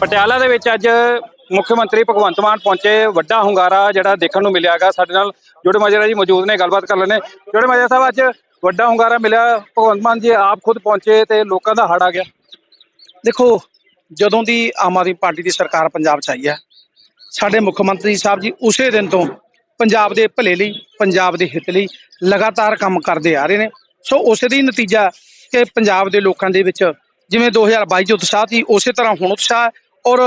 ਪਟਿਆਲਾ ਦੇ ਵਿੱਚ ਅੱਜ ਮੁੱਖ ਮੰਤਰੀ ਭਗਵੰਤ ਮਾਨ ਪਹੁੰਚੇ। ਵੱਡਾ ਹੁੰਗਾਰਾ ਜਿਹੜਾ ਦੇਖਣ ਨੂੰ ਮਿਲਿਆਗਾ ਸਾਡੇ ਨਾਲ ਜੋੜੇ ਮਾਜਰਾ ਜੀ ਮੌਜੂਦ ਨੇ, ਗੱਲਬਾਤ ਕਰ ਲੈਣੇ ਜੋੜੇ ਮਾਜਰਾ ਸਾਹਿਬ, ਅੱਜ ਵੱਡਾ ਹੁੰਗਾਰਾ ਮਿਲਿਆ। ਭਗਵੰਤ ਮਾਨ ਜੀ ਆਪ ਖੁਦ ਪਹੁੰਚੇ ਤੇ ਲੋਕਾਂ ਦਾ ਹੜ ਆ ਗਿਆ। ਦੇਖੋ, ਜਦੋਂ ਦੀ ਆਮ ਆਦਮੀ ਪਾਰਟੀ ਦੀ ਸਰਕਾਰ ਪੰਜਾਬ 'ਚ ਆਈ ਹੈ, ਸਾਡੇ ਮੁੱਖ ਮੰਤਰੀ ਸਾਹਿਬ ਜੀ ਉਸੇ ਦਿਨ ਤੋਂ ਪੰਜਾਬ ਦੇ ਭਲੇ ਲਈ, ਪੰਜਾਬ ਦੇ ਹਿੱਤ ਲਈ ਲਗਾਤਾਰ ਕੰਮ ਕਰਦੇ ਆ ਰਹੇ ਨੇ। ਸੋ ਉਸੇ ਦਾ ਹੀ ਨਤੀਜਾ ਕਿ ਪੰਜਾਬ ਦੇ ਲੋਕਾਂ ਦੇ ਵਿੱਚ ਜਿਵੇਂ 2022 ਚ ਉਤਸ਼ਾਹ ਸੀ, ਉਸੇ ਤਰ੍ਹਾਂ ਹੁਣ ਉਤਸ਼ਾਹ ਔਰ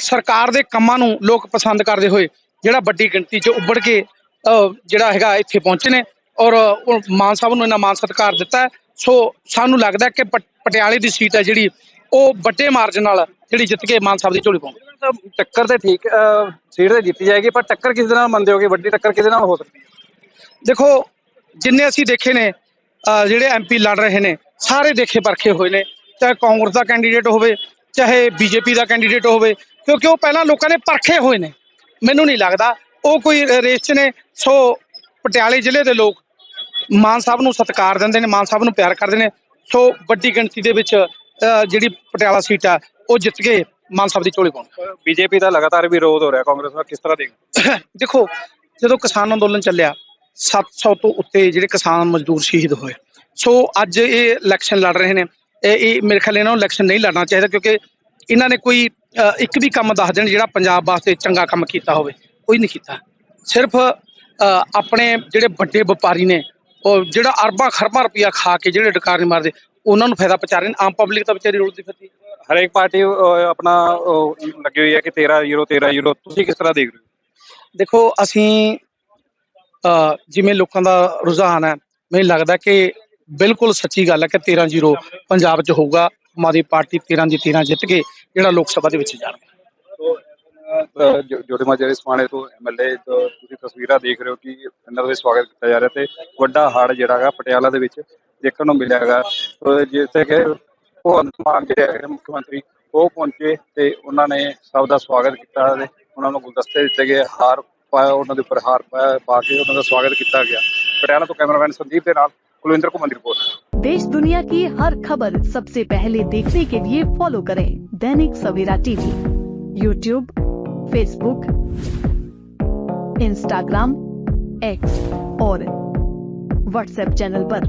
ਸਰਕਾਰ ਦੇ ਕੰਮਾਂ ਨੂੰ ਲੋਕ ਪਸੰਦ ਕਰਦੇ ਹੋਏ ਜਿਹੜਾ ਵੱਡੀ ਗਿਣਤੀ 'ਚ ਉੱਭੜ ਕੇ ਜਿਹੜਾ ਹੈਗਾ ਇੱਥੇ ਪਹੁੰਚੇ ਨੇ ਔਰ ਉਹ ਮਾਨ ਸਾਹਿਬ ਨੂੰ ਇਹਨਾਂ ਮਾਨ ਸਤਿਕਾਰ ਦਿੱਤਾ। ਸੋ ਸਾਨੂੰ ਲੱਗਦਾ ਕਿ ਪਟ- ਪਟਿਆਲੇ ਦੀ ਸੀਟ ਹੈ ਜਿਹੜੀ ਉਹ ਵੱਡੇ ਮਾਰਜਨ ਨਾਲ ਜਿਹੜੀ ਜਿੱਤ ਕੇ ਮਾਨ ਸਾਹਿਬ ਦੀ ਝੋਲੀ ਪਾਉਂਦੇ ਟੱਕਰ ਤੇ ਠੀਕ ਸੀਟ ਤੇ ਜਿੱਤੀ ਜਾਏਗੀ ਪਰ ਟੱਕਰ ਕਿਸ ਦੇ ਨਾਲ ਮੰਨਦੇ ਹੋਗੇ ਵੱਡੀ ਟੱਕਰ ਕਿਹਦੇ ਨਾਲ ਹੋ ਸਕਦੀ ਹੈ ਦੇਖੋ ਜਿੰਨੇ ਅਸੀਂ ਦੇਖੇ ਨੇ ਜਿਹੜੇ ਐਮਪੀ ਲੜ ਰਹੇ ਨੇ ਸਾਰੇ ਦੇਖੇ ਪਰਖੇ ਹੋਏ ਨੇ ਚਾਹੇ ਕਾਂਗਰਸ ਦਾ ਕੈਂਡੀਡੇਟ ਹੋਵੇ ਚਾਹੇ ਬੀਜੇਪੀ ਦਾ ਕੈਂਡੀਡੇਟ ਹੋਵੇ ਕਿਉਂਕਿ ਉਹ ਪਹਿਲਾਂ ਲੋਕਾਂ ਨੇ ਪਰਖੇ ਹੋਏ ਨੇ। ਮੈਨੂੰ ਨਹੀਂ ਲੱਗਦਾ ਉਹ ਕੋਈ ਰੇਸ 'ਚ ਨੇ। ਸੋ ਪਟਿਆਲੇ ਜ਼ਿਲ੍ਹੇ ਦੇ ਲੋਕ ਮਾਨ ਸਾਹਿਬ ਨੂੰ ਸਤਿਕਾਰ ਦਿੰਦੇ ਨੇ ਮਾਨ ਸਾਹਿਬ ਨੂੰ ਪਿਆਰ ਕਰਦੇ ਨੇ। ਸੋ ਵੱਡੀ ਗਿਣਤੀ ਦੇ ਵਿੱਚ ਜਿਹੜੀ ਪਟਿਆਲਾ ਸੀਟ ਆ ਉਹ ਜਿੱਤ ਕੇ ਮਾਨ ਸਾਹਿਬ ਦੀ ਝੋਲੀ ਪਾਉਣ। ਬੀਜੇਪੀ ਦਾ ਲਗਾਤਾਰ ਵਿਰੋਧ ਹੋ ਰਿਹਾ ਕਾਂਗਰਸ ਦਾ ਕਿਸ ਤਰ੍ਹਾਂ ਦੇਖ ਦੇਖੋ ਜਦੋਂ ਕਿਸਾਨ ਅੰਦੋਲਨ ਚੱਲਿਆ 700 ਤੋਂ ਉੱਤੇ ਜਿਹੜੇ ਕਿਸਾਨ ਮਜ਼ਦੂਰ ਸ਼ਹੀਦ ਹੋਏ। ਸੋ ਅੱਜ ਇਹ ਇਲੈਕਸ਼ਨ ਲੜ ਰਹੇ ਨੇ। ਇਹ ਮੇਰੇ ਖਿਆਲ ਇਹਨਾਂ ਨੂੰ ਇਲੈਕਸ਼ਨ ਨਹੀਂ ਲੜਨਾ ਚਾਹੀਦਾ ਕਿਉਂਕਿ ਇਹਨਾਂ ਨੇ ਕੋਈ ਇੱਕ ਵੀ ਕੰਮ ਦੱਸ ਦੇਣ ਜਿਹੜਾ ਪੰਜਾਬ ਵਾਸਤੇ ਚੰਗਾ ਕੰਮ ਕੀਤਾ ਹੋਵੇ ਕੋਈ ਨਹੀਂ ਕੀਤਾ। ਸਿਰਫ ਆਪਣੇ ਜਿਹੜੇ ਵੱਡੇ ਵਪਾਰੀ ਨੇ ਉਹ ਜਿਹੜਾ ਅਰਬਾਂ ਖਰਬਾਂ ਰੁਪਇਆ ਖਾ ਕੇ ਜਿਹੜੇ ਡਕਾਰ ਨਹੀਂ ਮਾਰਦੇ ਉਹਨਾਂ ਨੂੰ ਫਾਇਦਾ ਪਹੁੰਚਾ ਰਹੇ ਨੇ ਆਮ ਪਬਲਿਕ ਤਾਂ ਵਿਚਾਰੀ ਰੁਲਦੀ ਫਿਰਦੀ ਹਰੇਕ ਪਾਰਟੀ ਆਪਣਾ ਲੱਗੀ ਹੋਈ ਹੈ ਕਿ 13 ਯੂਰੋ 13 ਯੂਰੋ ਤੁਸੀਂ ਕਿਸ ਤਰ੍ਹਾਂ ਦੇਖ ਰਹੇ ਹੋ? ਦੇਖੋ ਅਸੀਂ ਜਿਵੇਂ ਲੋਕਾਂ ਦਾ ਰੁਝਾਨ ਹੈ ਮੈਨੂੰ ਲੱਗਦਾ ਕਿ ਬਿਲਕੁਲ ਸੱਚੀ ਗੱਲ ਹੈ ਕਿ 13 ਜ਼ੀਰੋ ਪੰਜਾਬ 'ਚ ਹੋਊਗਾ। ਹਮਾਰੀ ਪਾਰਟੀ 13 ਦੀ 13 ਜਿੱਤ ਕੇ ਜਿਹੜਾ ਲੋਕ ਸਭਾ ਦੇ ਵਿੱਚ ਜਾਣਗੇ। ਜੋੜੇ ਮਾਜਰੇ ਸਮਾਣੇ ਤੋਂ ਐਮਐਲਏ ਤੁਸੀਂ ਤਸਵੀਰਾਂ ਦੇਖ ਰਹੇ ਹੋ ਕਿ ਇਹਨਾਂ ਦਾ ਸਵਾਗਤ ਕੀਤਾ ਜਾ ਰਿਹਾ ਤੇ ਵੱਡਾ ਹੜ ਜਿਹੜਾ ਹੈਗਾ ਪਟਿਆਲਾ ਦੇ ਵਿੱਚ ਦੇਖਣ ਨੂੰ ਮਿਲਿਆ ਜਿੱਥੇ ਕਿ ਉਹ ਮਾਨ ਜਿਹੜੇ ਮੁੱਖ ਮੰਤਰੀ, ਉਹ ਪਹੁੰਚੇ ਤੇ ਉਹਨਾਂ ਨੇ ਸਭ ਦਾ ਸਵਾਗਤ ਕੀਤਾ ਤੇ ਉਹਨਾਂ ਨੂੰ ਗੁਲਦਸਤੇ ਦਿੱਤੇ ਗਏ, ਹਾਰ ਪਾਇਆ, ਉਹਨਾਂ ਦੇ ਉੱਪਰ ਹਾਰ ਪਾਇਆ ਪਾ ਕੇ ਉਹਨਾਂ ਦਾ ਸਵਾਗਤ ਕੀਤਾ ਗਿਆ। ਪਟਿਆਲਾ ਤੋਂ ਕੈਮਰਾਮੈਨ ਸੰਦੀਪ ਦੇ ਨਾਲ कुलविंदर कुमार रिपोर्ट देश दुनिया की हर खबर सबसे पहले देखने के लिए फॉलो करें Dainik Savera TV YouTube Facebook Instagram X और व्हाट्सएप चैनल पर।